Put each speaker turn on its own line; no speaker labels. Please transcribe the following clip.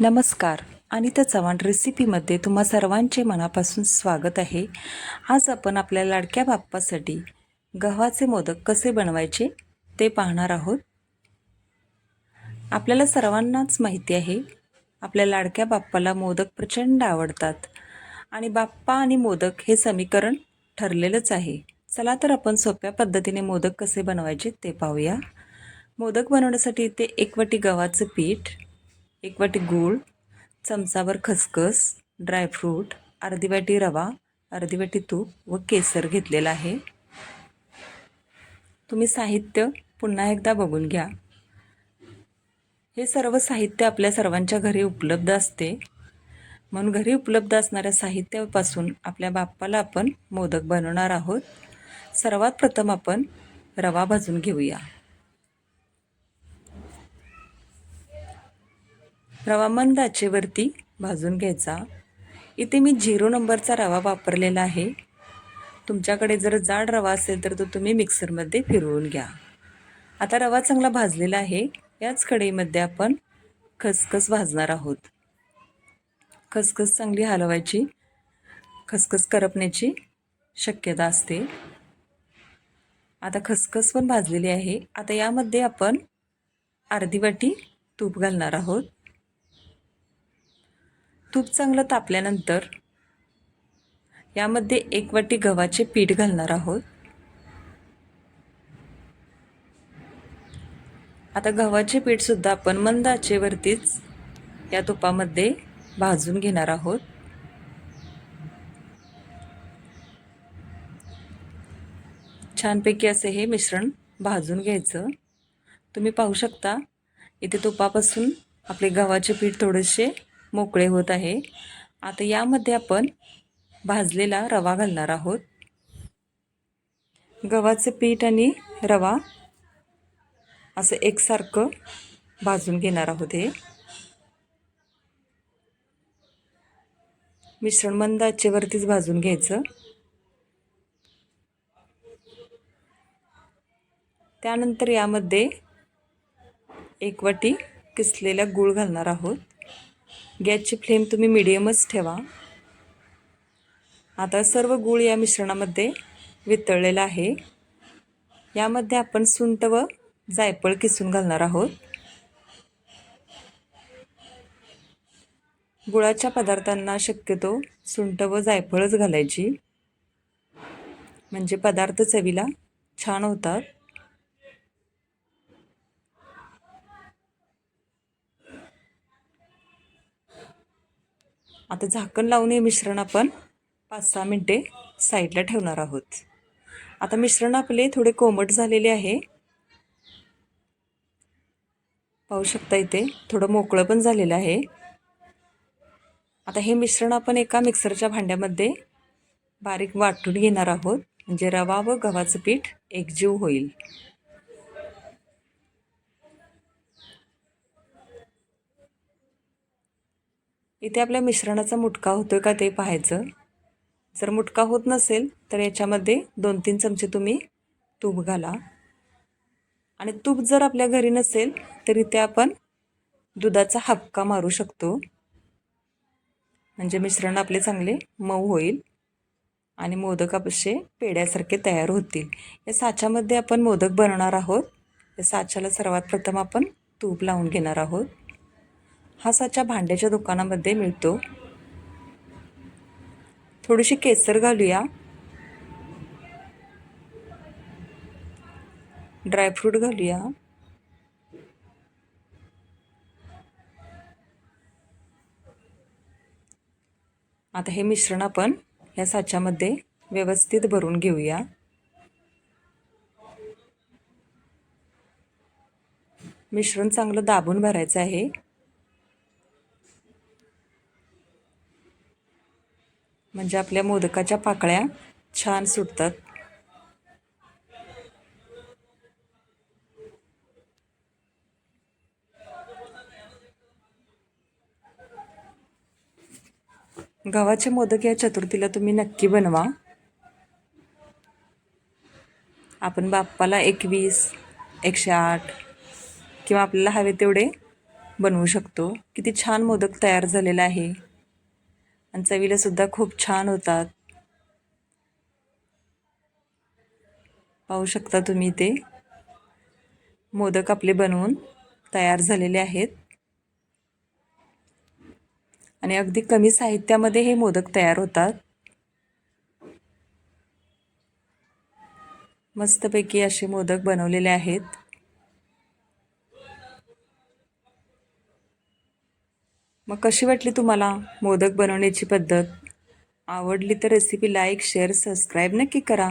नमस्कार. अनिता चव्हाण रेसिपीमध्ये तुम्हा सर्वांचे मनापासून स्वागत आहे. आज आपण आपल्या लाडक्या बाप्पासाठी गव्हाचे मोदक कसे बनवायचे ते पाहणार आहोत. आपल्याला सर्वांनाच माहिती आहे आपल्या लाडक्या बाप्पाला मोदक प्रचंड आवडतात. आणि बाप्पा आणि मोदक हे समीकरण ठरलेलंच आहे. चला तर आपण सोप्या पद्धतीने मोदक कसे बनवायचे ते पाहूया. मोदक बनवण्यासाठी इथे एक वाटी गव्हाचं पीठ एक वाटी गूळ चमचावर खसखस ड्रायफ्रूट अर्धी वाटी रवा अर्धी वाटी तूप व केसर घेतलेलं आहे. तुम्ही साहित्य पुन्हा एकदा बघून घ्या. हे सर्व साहित्य आपल्या सर्वांच्या घरी उपलब्ध असते. म्हणून घरी उपलब्ध असणाऱ्या साहित्यापासून आपल्या बाप्पाला आपण मोदक बनवणार आहोत. सर्वात प्रथम आपण रवा भाजून घेऊया. रवा मंद आचेवरती भाजून घ्यायचा. इथे मी झिरो नंबरचा रवा वापरलेला आहे. तुमच्याकडे जर जाड रवा असेल तर तो तुम्ही मिक्सरमध्ये फिरवून घ्या. आता रवा चांगला भाजलेला आहे. याच कढईमध्ये आपण खसखस भाजणार आहोत. खसखस चांगली हलवायची. खसखस करपण्याची शक्यता असते. आता खसखस पण भाजलेली आहे. आता यामध्ये आपण अर्धी वाटी तूप घालणार आहोत. तूप चांगलं तापल्यानंतर यामध्ये एक वाटी गव्हाचे पीठ घालणार आहोत. आता गव्हाचे पीठसुद्धा आपण मंद आचेवरतीच या तुपामध्ये भाजून घेणार आहोत. छानपैकी असे हे मिश्रण भाजून घ्यायचं. तुम्ही पाहू शकता इथे तुपापासून आपले गव्हाचे पीठ थोडेसे मोकळे होत आहे. आता यामध्ये आपण भाजलेला रवा घालणार आहोत. गव्हाचं पीठ आणि रवा असं एकसारखं भाजून घेणार आहोत हे. मिश्रण मंद आचेवरतीच भाजून घ्यायचं. त्यानंतर यामध्ये एक वाटी किसलेला गूळ घालणार आहोत. गॅसची फ्लेम तुम्ही मिडियमच ठेवा. आता सर्व गूळ या मिश्रणामध्ये वितळलेला आहे. यामध्ये आपण सुंट व जायफळ किसून घालणार आहोत. गुळाच्या पदार्थांना शक्यतो सुंट व जायफळच घालायची. म्हणजे पदार्थ चवीला छान होतात. आता झाकण लावून हे मिश्रण आपण. पाच सहा मिनटे साईडला ठेवणार आहोत. आता मिश्रण आपले थोडे कोमट झालेले आहे. पाहू शकता इथे थोडं मोकळं पण झालेलं आहे. आता हे मिश्रण आपण एका मिक्सरच्या भांड्यामध्ये बारीक वाटून घेणार आहोत. म्हणजे रवा व गव्हाचं पीठ एकजीव होईल. इथे आपल्या मिश्रणाचा मुटका होतो का ते पाहायचं. जर मुटका होत नसेल तर याच्यामध्ये दोन तीन चमचे तुम्ही तूप घाला. आणि तूप जर आपल्या घरी नसेल तर इथे आपण दुधाचा हपका मारू शकतो. म्हणजे मिश्रण आपले चांगले मऊ होईल आणि मोदक असे पेड्यासारखे तयार होतील. या साच्यामध्ये आपण मोदक बनवणार आहोत. या साच्याला सर्वात प्रथम आपण तूप लावून घेणार आहोत. हा साचा भांड्याच्या दुकानामध्ये मिळतो. थोडीशी केसर घालूया. ड्रायफ्रूट घालूया. आता हे मिश्रण आपण या साच्यामध्ये व्यवस्थित भरून घेऊया. मिश्रण चांगलं दाबून भरायचं आहे. म्हणजे आपल्या मोदकाच्या पाकळ्या छान सुटतात. गव्हाचे मोदक या चतुर्थीला तुम्ही नक्की बनवा. आपण बाप्पाला एकवीस एकशे आठ किंवा आपल्याला हवे तेवढे बनवू शकतो. किती छान मोदक तयार झालेला आहे. आणि चवीलासुद्धा खूप छान होतात. पाहू शकता तुम्ही ते मोदक आपले बनवून तयार झालेले आहेत. आणि अगदी कमी साहित्यामध्ये हे मोदक तयार होतात. मस्तपैकी असे मोदक बनवलेले आहेत. मग कशी वाटली तुम्हाला मोदक बनवण्याची पद्धत? आवडली तर रेसिपी लाईक शेअर सबस्क्राईब नक्की करा.